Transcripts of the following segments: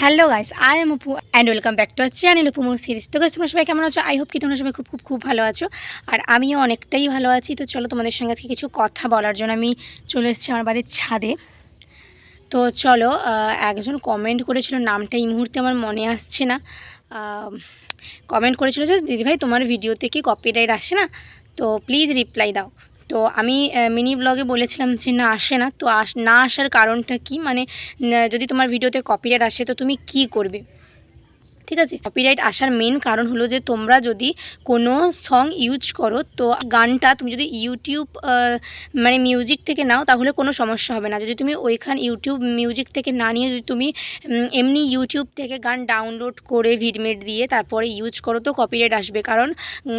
Hello guys, I am Upu and welcome back to our channel Upmu series তো guys তোমরা সবাই কেমন আছো? আই হোপ কি তোমরা সবাই খুব খুব খুব ভালো আছো। আর আমিও অনেকটাই ভালো আছি। তো চলো তোমাদের সঙ্গে আজকে কিছু কথা বলার জন্য আমি চলে এসেছি আমার বাড়ির ছাদে। তো চলো একজন কমেন্ট করেছিল, নামটা এই মুহূর্তে আমার মনে আসছে না। কমেন্ট করেছিল যে, দিদিভাই, তোমার ভিডিওতে কি কপিরাইট আসে না? তো প্লিজ রিপ্লাই দাও। তো আমি মিনি ব্লগে বলেছিলাম যে না, আসে না। তো আস, না আসার কারণটা কি? মানে যদি তোমার ভিডিওতে কপিরাইট আসে, তো তুমি কি করবে? ঠিক আছে? কপিরাইট আসার মেন কারণ হলো যে তোমরা যদি কোনো সং ইউজ করো তো গানটা তুমি যদি ইউটিউব মানে মিউজিক থেকে নাও তাহলে কোনো সমস্যা হবে না। যদি তুমি ওইখান ইউটিউব মিউজিক থেকে না নিয়ে যদি তুমি এমনি ইউটিউব থেকে গান ডাউনলোড করে ভিডমেট দিয়ে তারপরে ইউজ করো তো কপিরাইট আসবে। কারণ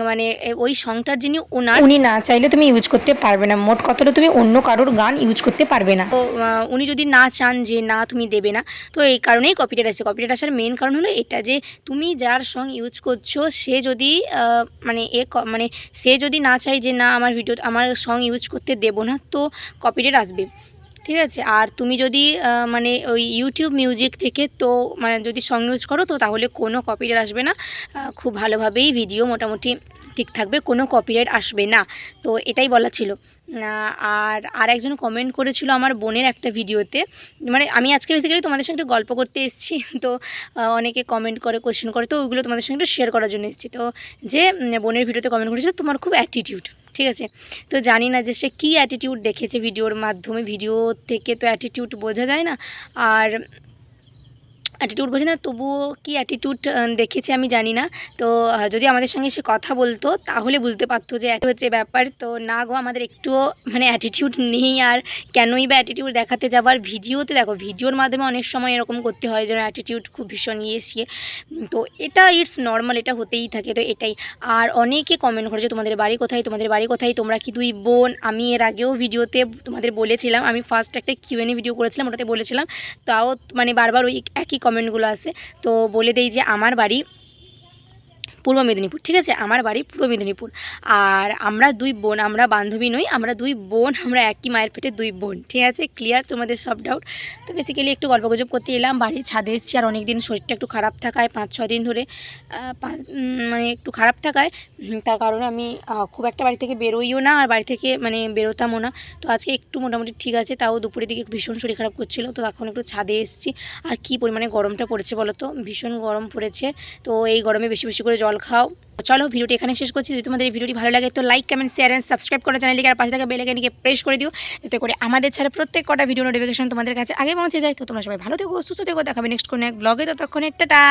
মানে ওই সংটার যিনি ওনার উনি না চাইলে তুমি ইউজ করতে পারবে না। মোট কথাটা তুমি অন্য কারোর গান ইউজ করতে পারবে না। তো উনি যদি না চান যে না তুমি দেবে না তো এই কারণেই কপিরাইট আসে। কপিরাইট আসার মেন কারণ হলো এটা যে তুমি যার সং ইউজ করছ, সে যদি মানে এ মানে সে যদি না চায় যে না, আমার ভিডিও আমার সং ইউজ করতে দেবো না, তো কপিরাইট আসবে। ঠিক আছে? আর তুমি যদি মানে ওই ইউটিউব মিউজিক থেকে তো মানে যদি সং ইউজ করো, তো তাহলে কোনো কপিরাইট আসবে না। খুব ভালোভাবেই ভিডিও মোটামুটি ঠিক থাকবে, কোনো কপিরাইট আসবে না। তো এটাই বলা ছিল। আর আর একজন কমেন্ট করেছিল আমার বোনের একটা ভিডিওতে। মানে আমি আজকে বেসিক্যালি তোমাদের সঙ্গে একটু গল্প করতে এসেছি। তো অনেকে কমেন্ট করে কোয়েশ্চেন করে, তো ওইগুলো তোমাদের সঙ্গে একটু শেয়ার করার জন্য এসেছি। তো যে বোনের ভিডিওতে কমেন্ট করেছিল, তোমার খুব অ্যাটিটিউড ঠিক আছে? তো জানি না যে সে কী অ্যাটিটিউড দেখেছে ভিডিওর মাধ্যমে। ভিডিও থেকে তো অ্যাটিটিউড বোঝা যায় না। আর অ্যাটিটিউড বোঝে না, তবুও কি অ্যাটিটিউড দেখেছে আমি জানি না। তো যদি আমাদের সঙ্গে সে কথা বলতো, তাহলে বুঝতে পারতো যে এত হচ্ছে ব্যাপার। তো না গো, আমাদের একটুও মানে অ্যাটিটিউড নেই আর কেনই বা অ্যাটিটিউড দেখাতে যাবার ভিডিওতে দেখো, ভিডিওর মাধ্যমে অনেক সময় এরকম করতে হয় যেন অ্যাটিটিউড খুব ভীষণ ইয়ে সিয়ে তো এটা ইটস নর্মাল এটা হতেই থাকে, তো এটাই। আর অনেকে কমেন্ট করেছে, তোমাদের বাড়ি কোথায়? তোমাদের বাড়ি কোথায়? তোমরা কি দুই বোন? আমি এর আগেও ভিডিওতে তোমাদের বলেছিলাম, আমি ফার্স্ট একটা কিউএনএ ভিডিও করেছিলাম, ওটাতে বলেছিলাম। তাও মানে বারবার ওই একই কমেন্টগুলো আসে তো বলে দেই যে আমার বাড়ি পূর্ব মেদিনীপুর, ঠিক আছে? আমার বাড়ি পূর্ব মেদিনীপুর। আর আমরা দুই বোন, আমরা বান্ধবী নই, আমরা দুই বোন, আমরা একই মায়ের পেটে দুই বোন, ঠিক আছে? ক্লিয়ার তোমাদের সব ডাউট তো বেসিক্যালি একটু গল্প গুজব করতে এলাম, বাড়ির ছাদে এসেছি আর অনেক দিন শরীরটা একটু খারাপ থাকায়, পাঁচ ছ দিন ধরে পাঁচ মানে একটু খারাপ থাকায় তার কারণে আমি খুব একটা বাড়ি থেকে বেরোইও না আর বাড়ি থেকে মানে বেরোতামও না। তো আজকে একটু মোটামুটি ঠিক আছে, তাও দুপুরের দিকে ভীষণ শরীর খারাপ করছিল, তো এখন একটু ছাদে এসেছি। আর কি পরিমাণে গরমটা পড়েছে বলো তো? ভীষণ গরম পড়েছে। তো এই গরমে বেশি বেশি করে জল খাও। চলো, ভিডিওটি এখানে শেষ করছি। যদি তোমাদের এই ভিডিওটি ভালো লাগে, তো like comment share and subscribe করে চ্যানেলটিকে আর পাশে থাকা নিয়ে প্রেস করে দিও। যাতে করে আমাদের ছাড়া প্রত্যেক কটা ভিডিও নোটিফিকেশন তোমাদের কাছে আগে পৌঁছে যায়। তো তোমরা সবাই ভালো থেকো, সুস্থ থেকো। দেখাবে নেক্সট কোনো এক ব্লগে ততক্ষণে, টাটা!